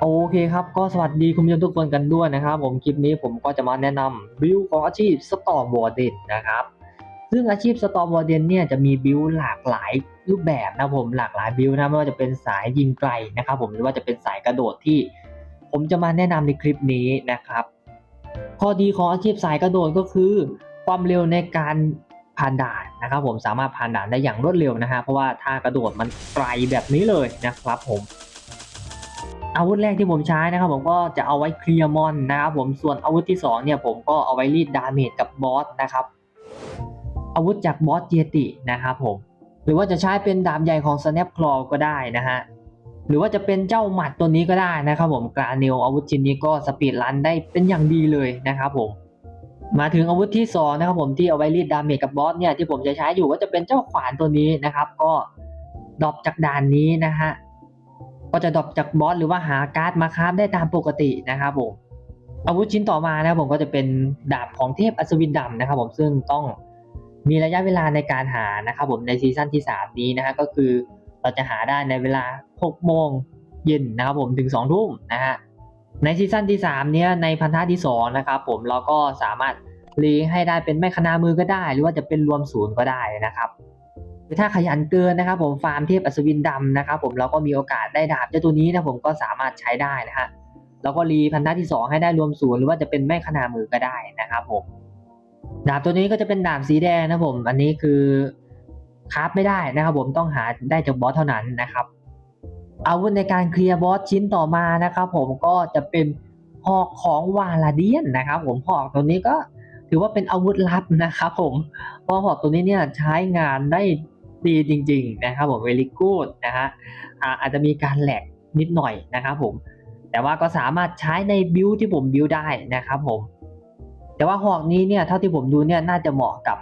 โอเคครับ ก็สวัสดีคุณผู้ชมทุกคนกันด้วยนะครับ ผมคลิปนี้ผมก็จะมาแนะนำบิวของอาชีพสตอร์บอร์เดนนะครับ ซึ่งอาชีพสตอร์บอร์เดนเนี่ยจะมีบิวหลากหลายรูปแบบนะผมหลากหลายบิวนะไม่ว่าจะเป็นสายยิงไกลนะครับผมหรือว่าจะเป็นสายกระโดดที่ ผมจะมาแนะนำในคลิปนี้นะครับข้อดีของอาชีพสายกระโดดก็คือ ความเร็วในการผ่านด่านนะครับ ผมสามารถผ่านด่านได้อย่างรวดเร็วนะฮะเพราะว่าถ้ากระโดดมันไกลแบบนี้เลยนะครับผม อาวุธแรกที่ผมใช้นะครับผมก็จะเอาไว้เคลียร์มอนนะครับผมส่วนอาวุธที่สองเนี่ยผมก็เอาไว้รีดดาเมจกับบอสนะครับ อาวุธจากบอสเจตินะครับผมหรือว่าจะใช้เป็นดาบใหญ่ของ Snap Claw ก็ได้นะฮะหรือว่าจะเป็นเจ้าหมัดตัวนี้ก็ได้นะครับผมกราเนลอาวุธชิ้นนี้ก็สปีดรันได้เป็นอย่างดีเลยนะครับผมมาถึงอาวุธที่สองนะครับผมที่เอาไว้รีดดาเมจกับบอสเนี่ยที่ผมจะใช้อยู่ก็จะเป็นเจ้าขวานตัวนี้นะครับ ก็ดรอปจากด่านนี้นะฮะ ก็จะดรอปจากบอสหรือว่าหาการ์ดมาคราฟได้ตามปกตินะครับผมอาวุธชิ้นต่อมานะครับผมก็จะเป็นดาบของเทพอัศวินดำนะครับผมซึ่งต้องมีระยะเวลาในการหานะครับผมในซีซั่นที่ 3 นี้นะฮะก็คือเราจะหาได้ในเวลา 6 โมงเย็นนะครับผมถึง 2 ทุ่มนะฮะในซีซั่นที่ 3 เนี้ยในพันธะที่ 2 นะครับผมเราก็สามารถรีให้ได้เป็นไม่คณามือก็ได้ หรือว่าจะเป็นรวมศูนย์ก็ได้นะครับ ถ้าขยันเกินนะครับผมฟาร์มเทพอัศวินดำนะครับผมเราก็มีโอกาสได้ดาบเจ้าตัวนี้นะผมก็สามารถใช้ได้นะฮะแล้วก็รีพันธะที่ 2 ให้ได้รวมศูนย์หรือว่าจะเป็นไม่ขนามือก็ได้นะครับผมดาบตัวนี้ก็จะเป็นดาบสีแดงนะผม อันนี้คือคราฟไม่ได้นะครับผมต้องหาได้จากบอสเท่านั้นนะครับ อาวุธในการเคลียร์บอสชิ้นต่อมานะครับผมก็จะเป็นหอกของวาลาเดียนนะครับผมหอกตัวนี้ก็ถือว่าเป็นอาวุธลับนะครับผมเพราะหอกตัวนี้เนี่ยใช้งานได้ ดีจริง ๆ นะครับผมเวลิกูดนะฮะอาอาจจะมีการแหลกนิดหน่อยนะครับผมแต่ว่าก็สามารถใช้ในบิวที่ผมบิวได้นะครับผมแต่ว่าหอกนี้เนี่ยเท่าที่ผมดูเนี่ยน่าจะเหมาะกับ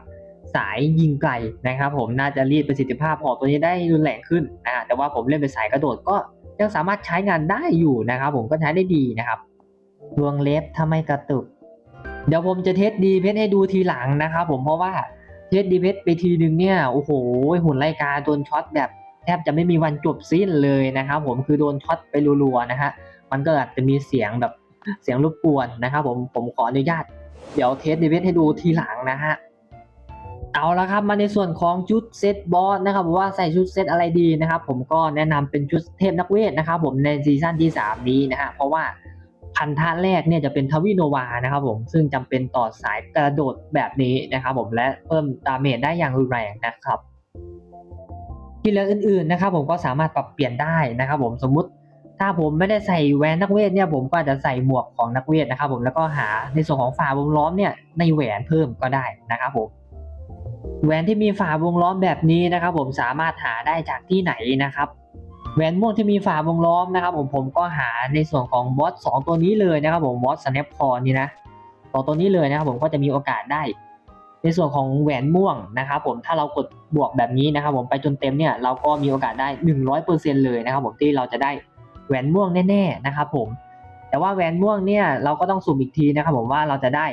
สายยิงไกลนะครับ ผมน่าจะรีดประสิทธิภาพหอกตัวนี้ได้รุนแรงขึ้นนะฮะแต่ว่าผมเล่นเป็นสายกระโดดก็ยังสามารถใช้งานได้อยู่นะครับ ผมก็ใช้ได้ดีนะครับดวงเล็บถ้าไม่กระตุก เดี๋ยวผมจะเทสดีเพชรให้ดูทีหลังนะครับผมเพราะว่า เทสดีเพชรไปทีหนึ่งเนี่ย โอ้โห หุ่นรายการโดนช็อตแบบแทบจะไม่มีวันจบสิ้นเลยนะครับผมคือโดนช็อตไปรัวๆนะฮะมันก็อาจจะมีเสียงแบบเสียงรบกวนนะครับผมผมขออนุญาต เดี๋ยวเทสดีเพชรให้ดูทีหลังนะฮะเอาละครับมาในส่วนของชุดเซตบอสนะครับว่าใส่ชุดเซตอะไรดีนะครับผมก็แนะนำเป็นชุดเทพนักเวทนะครับผมในซีซั่นที่ 3 นี้นะฮะเพราะว่า พันธะแรกเนี่ยจะเป็นทวิโนวานะครับผมซึ่งจำเป็นต่อสายกระโดดแบบนี้นะครับผมและเพิ่มดาเมจได้อย่างรุนแรงนะครับ ที่เหลืออื่นๆนะครับผมก็สามารถปรับเปลี่ยนได้นะครับผมสมมุติถ้าผมไม่ได้ใส่แหวนนักเวทเนี่ยผมก็จจะใส่หมวกของนักเวทนะครับผมแล้วก็หาในส่วนของฝาวงล้อมเนี่ยในแหวนเพิ่มก็ได้นะครับผมแหวนที่มีฝาวงล้อมแบบนี้นะครับผมสามารถหาได้จากที่ไหนนะครับ แหวนม่วงที่มีฝาวงล้อมนะครับผมผมก็หาในส่วนของบอสสองตัวนี้เลยนะครับผมบอสสแนปคอนี่นะสองตัวนี้เลยนะครับผมก็จะมีโอกาสได้ ในส่วนของแหวนม่วงนะครับผมถ้าเรากดบวกแบบนี้นะครับผมไปจนเต็มเนี่ยเราก็มีโอกาสได้หนึ่งร้อยเปอร์เซ็นเลยนะครับผมที่เราจะได้แหวนม่วงแน่ๆนะครับผมแต่ว่าแหวนม่วงเนี่ยเราก็ต้องสุ่มอีกทีนะครับผมว่าเราจะได้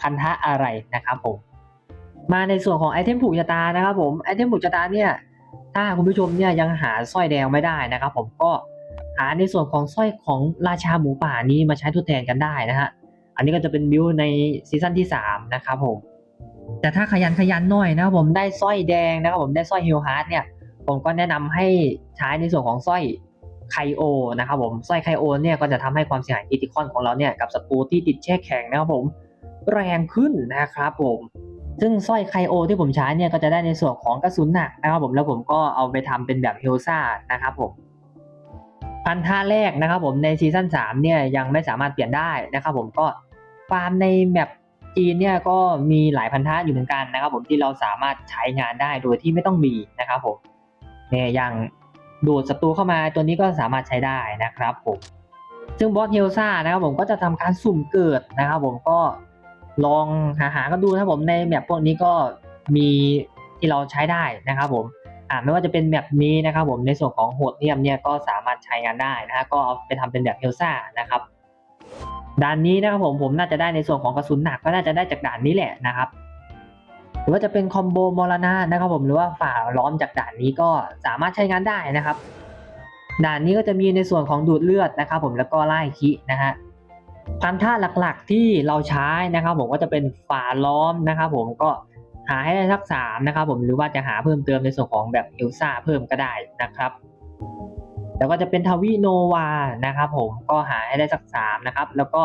พันธะอะไรนะครับผมมาในส่วนของไอเทมผูกชะตานะครับผมไอเทมผูกชะตาเนี่ย ถ้าคุณผู้ชมเนี่ยยังหาสร้อยแดงไม่ได้นะครับ ผมก็หาในส่วนของสร้อยของราชาหมูป่านี้มาใช้ทดแทนกันได้นะฮะอันนี้ก็จะเป็นบิวในซีซั่นที่3นะครับผมแต่ถ้าขยันขยันหน่อยนะครับผมได้สร้อยแดงนะครับผมได้สร้อยฮิลฮาร์ดเนี่ยผมก็แนะนำให้ใช้ในส่วนของสร้อยไคโอนะครับผมสร้อยไคโอเนี่ยก็จะทำให้ความเสียหายคริติคอนของเราเนี่ยกับศัตรูที่ติดแช่แข็งนะครับผมแรงขึ้นนะครับผม ซึ่งสร้อยไคโอที่ผมใช้เนี่ยก็จะได้ในส่วนของกระสุนหนักนะครับผมแล้วผมก็เอาไปทำเป็นแบบเฮลซ่านะครับผมพันธะแรกนะครับผมในซีซั่น3เนี่ยยังไม่สามารถเปลี่ยนได้นะครับผมก็ฟาร์มในแมปจีนเนี่ยก็มีหลายพันธะอยู่เหมือนกันนะครับผมที่เราสามารถใช้งานได้โดยที่ไม่ต้องรีนะครับผมเนี่ยอย่างดูดศัตรูเข้ามาตัวนี้ก็สามารถใช้ได้นะครับผมซึ่งบอสเฮลซ่านะครับผมก็จะทำการสุ่มเกิดนะครับผมก็ ลองหาหากันดูนะครับผมในแมปพวกนี้ก็มีที่เราใช้ได้นะครับผมอ่าไม่ว่าจะเป็นแบบนี้นะครับผมในส่วนของโหดเทียมเนี่ยก็สามารถใช้งานได้นะฮะก็เอาไปทำเป็นแบบเฮลซ่านะครับด่านนี้นะครับผมผมน่าจะได้ในส่วนของกระสุนหนักก็น่าจะได้จากด่านนี้แหละนะครับ หรือว่าจะเป็นคอมโบมอลนานะครับผมหรือว่าฝ่าล้อมจากด่านนี้ก็สามารถใช้งานได้นะครับ ด่านนี้ก็จะมีในส่วนของดูดเลือดนะครับผมแล้วก็ไล่คินะฮะ พันธะหลักๆที่เราใช้นะครับ ผมก็จะเป็นฝาล้อมนะครับ ผมก็หาให้ได้สักสามนะครับ ผมหรือว่าจะหาเพิ่มเติมในส่วนของแบบเอลซ่าเพิ่มก็ได้นะครับแล้วก็จะเป็นทวิโนวานะครับผมก็หาให้ได้สักสามนะครับ แล้วก็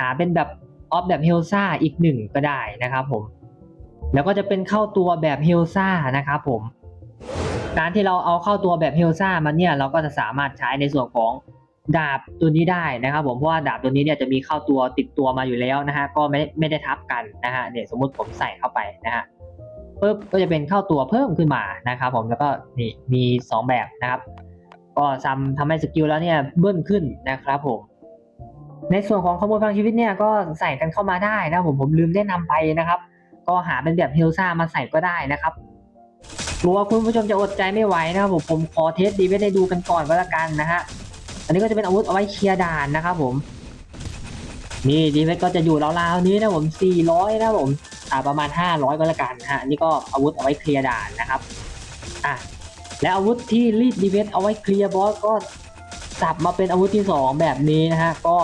หาเป็นแบบออฟแบบเฮลซ่าอีกหนึ่งก็ได้นะครับ ผม แล้วก็จะเป็นเข้าตัวแบบเฮลซ่านะครับผมการที่เราเอาเข้าตัวแบบเฮลซ่ามันเนี่ยเราก็จะสามารถใช้ในส่วนของ ดาบตัวนี้ได้นะครับผมเพราะว่าดาบตัวนี้เนี่ยจะมีเข้าตัวติดตัวมาอยู่แล้วนะฮะก็ไม่ไม่ได้ทับกันนะฮะเนี่ยสมมุติผมใส่เข้าไปนะฮะปุ๊บก็จะเป็นเข้าตัวเพิ่มขึ้นมานะครับผมแล้วก็นี่มีสองแบบนะครับ ก็ทำทำให้สกิลแล้วเนี่ยเบิ้ลขึ้นนะครับผมในส่วนของขโมยพลังชีวิตเนี่ยก็ใส่กันเข้ามาได้นะผมผมลืมแนะนำไปนะครับ ก็หาเป็นแบบเฮลซ่ามาใส่ก็ได้นะครับกลัวคุณผู้ชมจะอดใจไม่ไหวนะครับผมผมขอเทสดีไว้ได้ดูกันก่อนก็แล้วกันนะฮะ อันนี้ก็จะเป็นอาวุธเอาไว้เคลียร์ด่านนะครับผม นี่ดีเวทก็จะอยู่ราวๆนี้นะผม 400 นะผม อ่าประมาณ 500 ก็แล้วกันนะฮะนี่ก็อาวุธเอาไว้เคลียร์ด่านนะครับอะและอาวุธที่รีดดีเวทเอาไว้เคลียร์บอสก็สับมาเป็นอาวุธที่สองแบบนี้นะฮะก็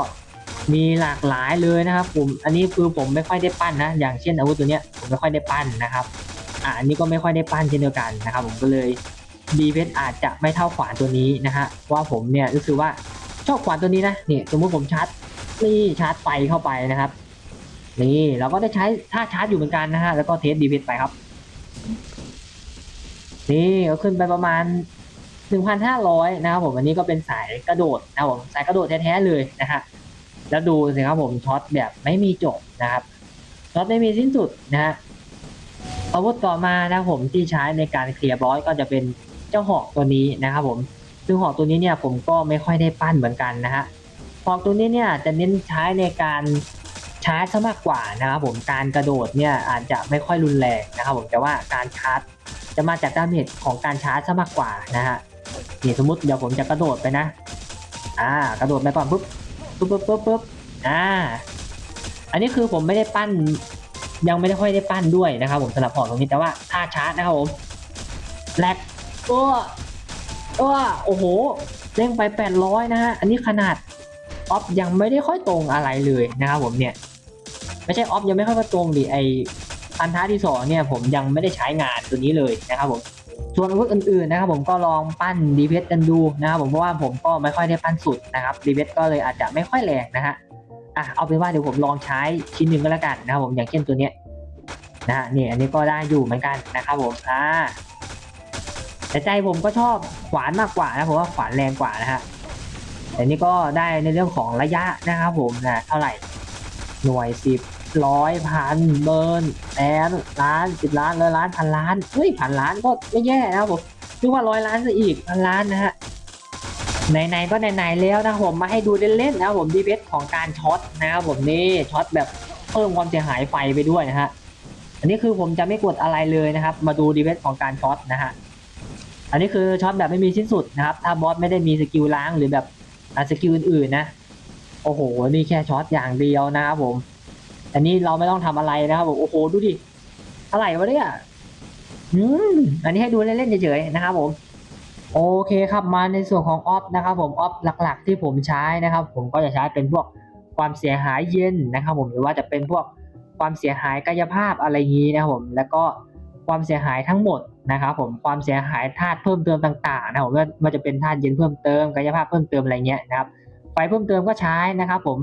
มีหลากหลายเลยนะครับผมอันนี้คือผมไม่ค่อยได้ปั้นนะ อย่างเช่นอาวุธตัวเนี้ยผมไม่ค่อยได้ปั้นนะครับอ่าอันนี้ก็ไม่ค่อยได้ปั้นเช่นเดียวกันนะครับผมก็เลย ดีเวทอาจจะไม่เท่าขวานตัวนี้นะฮะเพราะว่าผมเนี่ยรู้สึกว่าชอบขวานตัวนี้นะเนี่ยสมมุติผมชาร์จนี่ชาร์จไฟเข้าไปนะครับ นี่เราก็ได้ใช้ท่าชาร์จอยู่เหมือนกันนะฮะแล้วก็เทสดีเวทไปครับ นี่ก็ขึ้นไปประมาณ 1,500 นะครับผมอันนี้ก็เป็นสายกระโดดนะผมสายกระโดดแท้ๆเลยนะฮะแล้วดูสิครับผมช็อตแบบไม่มีจบนะครับช็อตไม่มีสิ้นสุดนะฮะอาวุธต่อมานะผมที่ใช้ในการเคลียร์บอสก็จะเป็น จ้าหอกตัวนี้นะครับผมซึ่งหอกตัวนี้เนี่ยผมก็ไม่ค่อยได้ปั้นเหมือนกันนะฮะหอกตัวนี้เนี่ยจะเน้นใช้ในการชาร์จซะมากกว่านะครับผมการกระโดดเนี่ยอาจจะไม่ค่อยรุนแรงนะครับผมแต่ว่าการชาร์จจะมาจากดาเมจของการชาร์จซะมากกว่านะฮะนี่สมมติเดี๋ยวผมจะกระโดดไปนะ อ่ากระโดดไปก่อนปุ๊บปุ๊บปุ๊บปุ๊บปุ๊บอ่า อันนี้คือผมไม่ได้ปั้น ยังไม่ได้ค่อยได้ปั้นด้วยนะครับผมสำหรับหอกตรงนี้แต่ว่าท่าชาร์จนะครับผมแลก ตัวตัวโอ้โหเร่งไป 800 นะฮะ อันนี้ขนาดออฟยังไม่ได้ค่อยตรงอะไรเลยนะครับผมเนี่ย ไม่ใช่ออฟยังไม่ค่อยตรงดิไอพันธะที่สองเนี่ยผมยังไม่ได้ใช้งานตัวนี้เลยนะครับผมส่วนอาวุธอื่นๆนะครับผมก็ลองปั้นดีเพสกันดูนะครับผมเพราะว่าผมก็ไม่ค่อยได้ปั้นสุดนะครับดีเพสก็เลยอาจจะไม่ค่อยแรงนะฮะอะเอาเป็นว่าเดี๋ยวผมลองใช้ชิ้นหนึ่งก็แล้วกันนะครับผมอย่างเช่นตัวเนี้ยนะฮะนี่อันนี้ก็ได้อยู่เหมือนกันนะครับผมอ่า แต่ใจผมก็ชอบขวานมากกว่านะผมว่าขวานแรงกว่านะฮะแต่นี่ก็ได้ในเรื่องของระยะนะครับผมนะเท่าไหร่หน่วยสิบร้อยพันเบิร์นแสนล้านสิบล้านร้อยล้านพันล้านเฮ้ยพันล้านก็ไม่แย่นะครับผมคิดว่าร้อยล้านซะอีกพันล้านนะฮะไหนๆก็ไหนๆแล้วนะผมมาให้ดูเล่นๆนะผมดีเบสของการช็อตนะครับผมนี่ช็อตแบบเพิ่มความเสียหายไฟไปด้วยนะฮะอันนี้คือผมจะไม่กดอะไรเลยนะครับ มาดูดีเวสของการช็อตนะฮะ อันนี้คือช็อตแบบไม่มีสิ้นสุดนะครับ ถ้าบอสไม่ได้มีสกิลล้างหรือแบบอะสกิลอื่นๆนะ โอ้โห นี่แค่ช็อตอย่างเดียวนะครับผมอันนี้เราไม่ต้องทำอะไรนะครับผมโอ้โห ดูดิ อะไรวะเนี่ยอืมอันนี้ให้ดูเล่นๆเฉยๆนะครับผม โอเคครับ มาในส่วนของออฟนะครับผม ออฟหลักๆ ที่ผมใช้นะครับ ผมก็จะใช้เป็นพวกความเสียหายเย็นนะครับผม หรือว่าจะเป็นพวกความเสียหายกายภาพอะไรงนี้นะครับผม แล้วก็ ความเสียหายทั้งหมดนะครับผมความเสียหายธาตุเพิ่มเติมต่างๆนะผมว่ามันจะเป็นธาตุเย็นเพิ่มเติมกายภาพเพิ่มเติมอะไรเงี้ยนะครับไฟเพิ่มเติมก็ใช้นะครับผม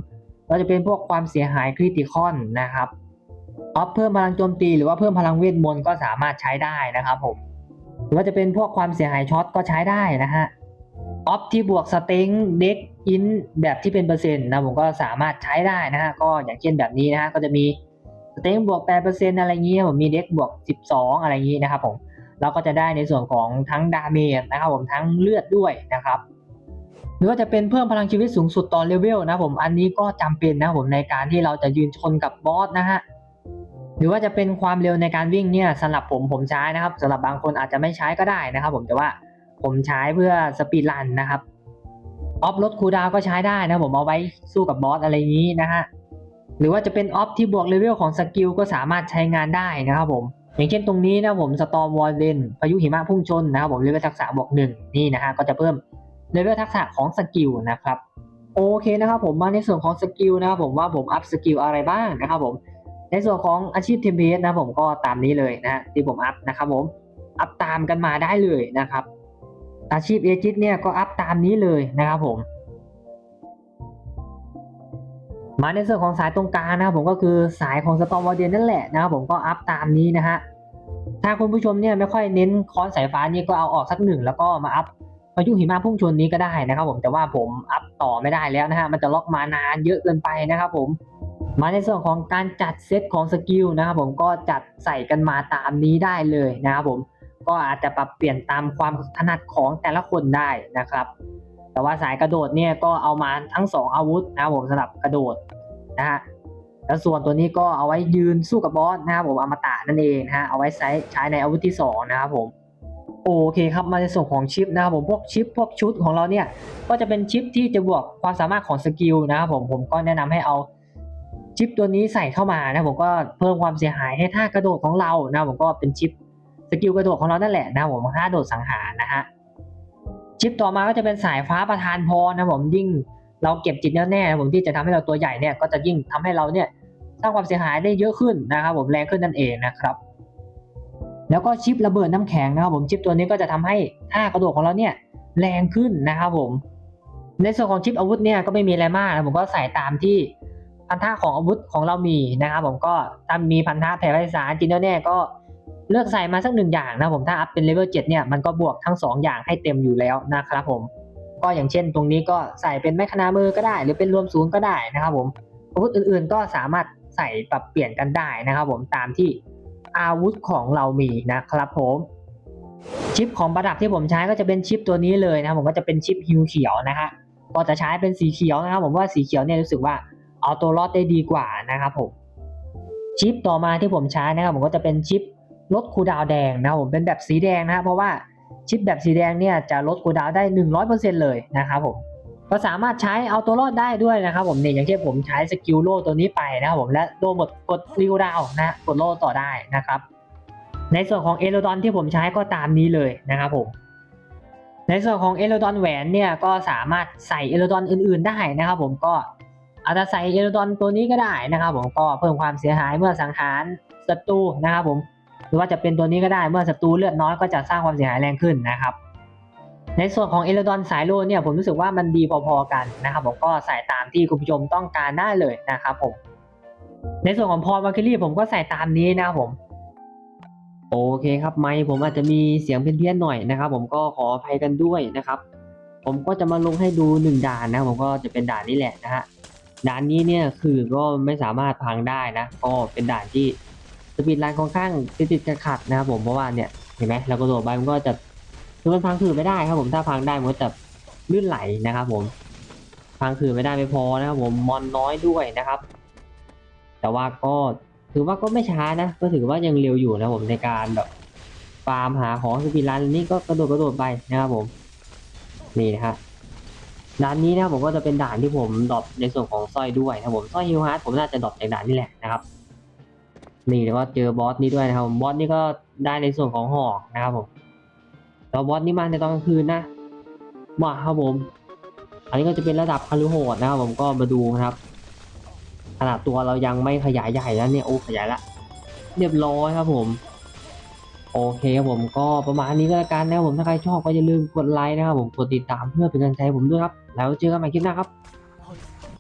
เราจะเป็นพวกความเสียหายคริติคอนนะครับออฟเพิ่มพลังโจมตีหรือว่าเพิ่มพลังเวทมนต์ก็สามารถใช้ได้นะครับผมหรือว่าจะเป็นพวกความเสียหายช็อตก็ใช้ได้นะฮะออฟที่บวกสเต็งเด็กอินแบบที่เป็นเปอร์เซ็นต์นะผมก็สามารถใช้ได้นะฮะก็อย่างเช่นแบบนี้นะฮะก็จะมี เต็งบวก8%อะไรเงี้ยผมมีเด็กบวก 12 อะไรอย่างงี้นะครับผมเราก็จะได้ในส่วนของทั้งดาเมจนะครับผมทั้งเลือดด้วยนะครับหรือว่าจะเป็นเพิ่มพลังชีวิตสูงสุดต่อเลเวลนะผมอันนี้ก็จำเป็นนะผมในการที่เราจะยืนชนกับบอสนะฮะหรือว่าจะเป็นความเร็วในการวิ่งเนี่ยสำหรับผมผมใช้นะครับสำหรับบางคนอาจจะไม่ใช้ก็ได้นะครับ ผมแต่ว่าผมใช้เพื่อสปีดรันนะครับออฟลดคูดาวก็ใช้ได้นะผมเอาไว้สู้กับบอสอะไรอย่างนี้นะฮะ หรือว่าจะเป็นออฟที่บวกเลเวลของสกิลก็สามารถใช้งานได้นะครับผม อย่างเช่นตรงนี้นะผมสตอมวอร์เดนพายุหิมะพุ่งชนนะครับผมเลเวลทักษะบวกหนึ่งนี่นะฮะก็จะเพิ่มเลเวลทักษะของสกิลนะครับโอเคนะครับผมมาในส่วนของสกิลนะครับผมว่าผมอัพสกิลอะไรบ้างนะครับผมในส่วนของอาชีพเทมเพลตนะผมก็ตามนี้เลยนะฮะที่ผมอัพนะครับผมอัพตามกันมาได้เลยนะครับ อาชีพเอจิตเนี่ยก็อัพตามนี้เลยนะครับผม มาในส่วนของสายตรงกลางนะครับผมก็คือสายของสตอมวอร์เดียนนั่นแหละนะครับผมก็อัพตามนี้นะฮะถ้าคุณผู้ชมเนี่ยไม่ค่อยเน้นคอนสายฟ้านี่ก็เอาออกสักหนึ่งแล้วก็มาอัพพายุหิมะพุ่งชนนี้ก็ได้นะครับผมแต่ว่าผมอัพต่อไม่ได้แล้วนะฮะมันจะล็อกมานานเยอะเกินไปนะครับผมมาในส่วนของการจัดเซตของสกิลนะครับผมก็จัดใส่กันมาตามนี้ได้เลยนะครับผมก็อาจจะปรับเปลี่ยนตามความถนัดของแต่ละคนได้นะครับ แต่ว่าสายกระโดดเนี่ยก็เอามาทั้ง 2 อาวุธนะครับผมสำหรับกระโดดนะฮะแล้วส่วนตัวนี้ก็เอาไว้ยืนสู้กับบอสนะครับผมอมตะนั่นเองนะฮะเอาไว้ใช้ใช้ในอาวุธที่สองนะครับผมโอเคครับมาในส่วนของชิปนะครับผมพวกชิปพวกชุดของเราเนี่ยก็จะเป็นชิปที่จะบวกความสามารถของสกิลนะครับผมผมก็แนะนำให้เอาชิปตัวนี้ใส่เข้ามานะผมก็เพิ่มความเสียหายให้ท่ากระโดดของเรานะผมก็เป็นชิปสกิลกระโดดของเรานั่นแหละนะครับผมท่าโดดสังหารนะฮะ ชิปต่อมาก็จะเป็นสายฟ้าประทานพรนะผมยิ่งเราเก็บจิตแน่แน่ผมที่จะทำให้เราตัวใหญ่เนี่ยก็จะยิ่งทำให้เราเนี่ยสร้างความเสียหายได้เยอะขึ้นนะครับผมแรงขึ้นนั่นเองนะครับแล้วก็ชิประเบิดน้ำแข็งนะครับผมชิปตัวนี้ก็จะทำให้ท่ากระโดดของเราเนี่ยแรงขึ้นนะครับผม ในส่วนของชิปอาวุธเนี่ยก็ไม่มีอะไรมากนะผมก็ใส่ตามที่พันธะของอาวุธของเรามีนะครับผมก็ถ้ามีพันธะแผ่ไพศาลจิตแน่วแน่ก็ เลือกใส่มาสักหนึ่งอย่างนะผมถ้าอัพเป็นเลเวล7เนี่ยมันก็บวกทั้ง 2 อย่างให้เต็มอยู่แล้วนะครับผมก็อย่างเช่นตรงนี้ก็ใส่เป็นแมคณามือก็ได้ หรือเป็นรวมศูนย์ก็ได้นะครับผมอาวุธอื่นๆก็สามารถใส่ปรับเปลี่ยนกันได้นะครับผมตามที่อาวุธของเรามีนะครับผมชิปของประดับที่ผมใช้ก็จะเป็นชิปตัวนี้เลยนะครับผมก็จะเป็นชิปฮิวเขียวนะฮะก็จะใช้เป็นสีเขียวนะครับผมว่าสีเขียวเนี่ยรู้สึกว่าเอาตัวรอดได้ดีกว่านะครับผมชิปต่อมาที่ผมใช้นะครับผมก็จะเป็นชิป ลดคูดาวแดงนะครับผมเป็นแบบสีแดงนะครับเพราะว่าชิปแบบสีแดงเนี่ยจะลดคูดาวน์ได้ 100%เลยนะครับผมก็สามารถใช้เอาตัวรอดได้ด้วยนะครับผมเนี่ยอย่างเช่นผมใช้สกิลโล่ตัวนี้ไปนะครับผมและโล่หมดกดรีวดาวนะกดโล่ต่อได้นะครับ ในส่วนของเอโรดอนที่ผมใช้ก็ตามนี้เลยนะครับผมในส่วนของเอโรดอนแหวนเนี่ยก็สามารถใส่เอโรดอนอื่น ๆได้นะครับผมก็อาจจะใส่เอโรดอนตัวนี้ก็ได้นะครับผมก็เพิ่มความเสียหายเมื่อสังหารศัตรูนะครับผม รือว่าจะเป็นตัวนี้ก็ได้เมื่อศัตรูเลือดน้อยก็จะสร้างความเสียหายแรงขึ้นนะครับ ในส่วนของเอลดอนสายโลเนี่ยผมรู้สึกว่ามันดีพอๆกันนะครับผมก็ใส่ตามที่คุณผู้ชมต้องการได้เลยนะครับผมในส่วนของพรวาคิลี่ผมก็ใส่ตามนี้นะครับผมโอเคครับไมค์ผมอาจจะมีเสียงเพี้ยนๆหน่อยนะครับ ผมก็ขออภัยกันด้วยนะครับ ผมก็จะมาลงให้ดูหนึ่งด่านนะผมก็จะเป็นด่านนี้แหละนะฮะด่านนี้เนี่ยคือก็ไม่สามารถพังได้นะก็เป็นด่านที่ สปีดไลน์ค่อนข้างติดติดขัดนะครับผมเพราะว่าเนี่ยเห็นไหมเรากระโดดไปมันก็จะคือมันพังคือไม่ได้ครับผมถ้าพังได้มันก็จะลื่นไหลนะครับ ผม พังคือไม่ได้ไม่พอนะครับผมมอนน้อยด้วยนะครับ แต่ว่าก็ถือว่าก็ไม่ช้านะ ก็ถือว่ายังเร็วอยู่นะผมในการแบบฟาร์มหาของสปีดไลน์นี้ก็กระโดดกระโดดไปนะครับผม นี่นะครับด่านนี้นะผมก็จะเป็นด่านที่ผมดรอปในส่วนของสร้อยด้วยนะครับผมสร้อยฮิวฮาร์ดผมน่าจะดรอปจากด่านนี้แหละนะครับ นี่แล้วก็เจอบอสนี้ด้วยนะครับบอสนี่ก็ได้ในส่วนของหอกนะครับผมแล้วบอสนี่มาในตอนกลางคืนนะมาครับผม อันนี้ก็จะเป็นระดับคารุโหดนะครับผมก็มาดูนะครับขนาดตัวเรายังไม่ขยายใหญ่แล้วเนี่ยโอ้ขยายละเรียบร้อยครับผมโอเคครับผมก็ประมาณนี้ก็แล้วกันนะครับผมถ้าใครชอบก็อย่าลืมกดไลค์นะครับผมกดติดตามเพื่อเป็นกำลังใจผมด้วยครับ แล้วเจอกันใหม่คลิปหน้าครับ